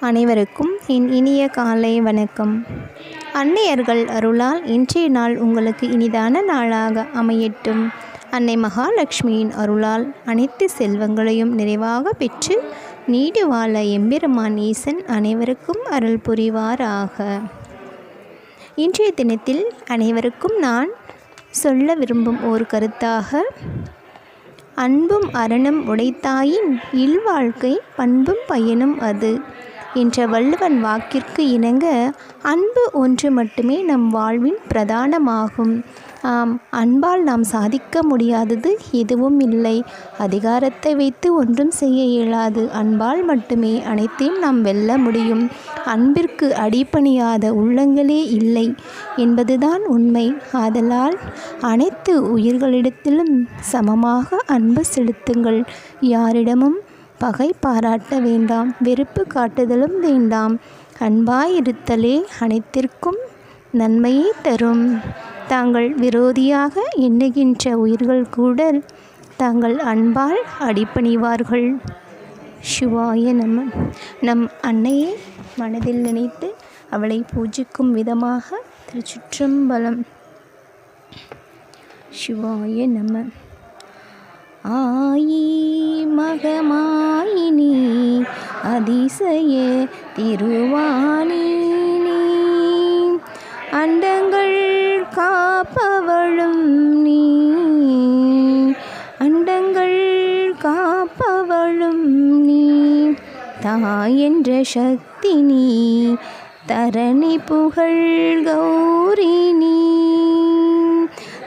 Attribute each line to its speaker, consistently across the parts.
Speaker 1: அனைவருக்கும் என் இனிய காலை வணக்கம். அன்னையர்கள் அருளால் இன்றைய நாள் உங்களுக்கு இனிதான நாளாக அமையட்டும். அன்னை மகாலட்சுமியின் அருளால் அனைத்து செல்வங்களையும் நிறைவாக பெற்று நீடு வாழ எம்பெருமான் ஈசன் அனைவருக்கும் அருள் புரிவாராக. இன்றைய தினத்தில் அனைவருக்கும் நான் சொல்ல விரும்பும் ஒரு கருத்தாக அன்பும் அரணும் உடைத்தாயின் இல்வாழ்க்கை பண்பும் பயனும் அது. என்ற வள்ளுவன் வாக்கிற்கு இணங்க அன்பு ஒன்று மட்டுமே நம் வாழ்வின் பிரதானமாகும். ஆம் அன்பால் நாம் சாதிக்க முடியாதது எதுவும் இல்லை. அதிகாரத்தை வைத்து ஒன்றும் செய்ய இயலாது. அன்பால் மட்டுமே அனைத்தையும் நாம் வெல்ல முடியும். அன்பிற்கு அடிப்பணியாத உள்ளங்களே இல்லை என்பதுதான் உண்மை. ஆதலால் அனைத்து உயிர்களிடத்திலும் சமமாக அன்பு செலுத்துங்கள். யாரிடமும் பகை பாராட்ட வேண்டாம் வெறுப்பு காட்டுதலும் வேண்டாம். அன்பாயிருத்தலே அனைத்திற்கும் நன்மையை தரும். தாங்கள் விரோதியாக எண்ணுகின்ற உயிர்கள் கூட தாங்கள் அன்பால் அடிபணிவார்கள். சிவாய நம்ம நம் அன்னையை மனதில் நினைத்து அவளை பூஜிக்கும் விதமாக திருச்சுற்றம்பலம். சிவாய நம. ஆயி மகமாயினி அதிசய திருவாணி அண்டங்கள் காப்பவளும் நீ அண்டங்கள் காப்பவளும் நீ. தாயென்ற சக்தி நீ தரணி புகழ் கௌரி நீ.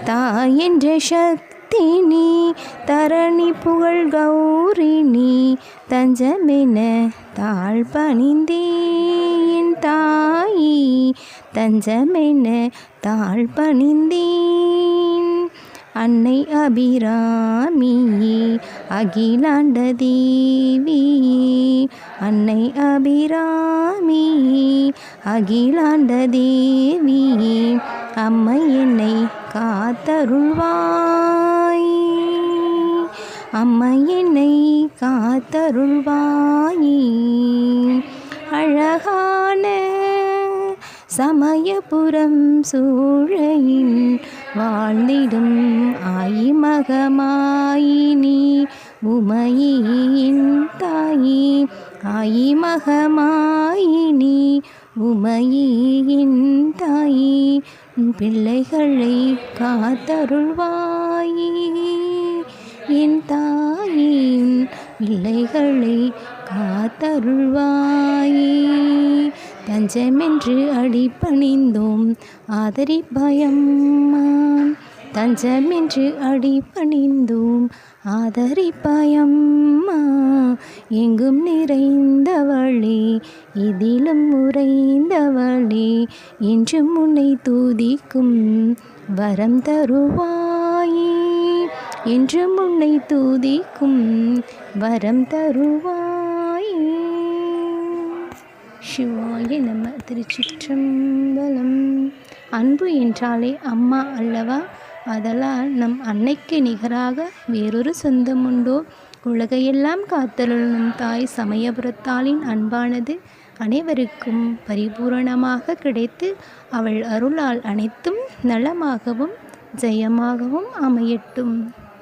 Speaker 1: தாயென்ற சக்தி நீ தரணி புகழ் கௌரிணி தஞ்சமென தாழ் பணிந்தேன் தாயி தஞ்சமென தாழ் பணிந்தேன். அன்னை அபிராமி அகிலாண்ட தேவி அன்னை அபிராமி அகிலாண்ட தேவி அம்மை என்னை காத்தருள்வாய் அம்மை என்னை காத்தருள்வாய். அழகான சமயபுரம் சூழையின் வாழ்ந்திடும் ஆயிமகமாயினி உமையின் தாயி. ஆயிமகமாயினி உமையின் தாயி. பிள்ளைகளை காத்தருள்வாயே. என் தாயின் பிள்ளைகளை காத்தருள்வாயே. தஞ்சமென்று அடிபணிந்தோம் ஆதரி பயம்மான் தஞ்சமென்று அடிபணிந்தோம் ஆதரி பயம்மா எங்கும் நிறைந்தவளே இதிலும் உறைந்தவளே என்றும் உன்னை தூதிக்கும் வரம் தருவாயே. என்றும் உன்னை தூதிக்கும் வரம் தருவாய். சிவாய நம்ம திருச்சிற்றம்பலம். அன்பு என்றாலே அம்மா அல்லவா? அதலால் நம் அன்னைக்கு நிகராக வேறொரு சொந்தம் உண்டோ உலகையெல்லாம் காத்தலும் தாய் சமயபுரத்தாளின் அன்பானது அனைவருக்கும் பரிபூரணமாக கிடைத்து அவள் அருளால் அனைத்தும் நலமாகவும் ஜெயமாகவும் அமையட்டும்.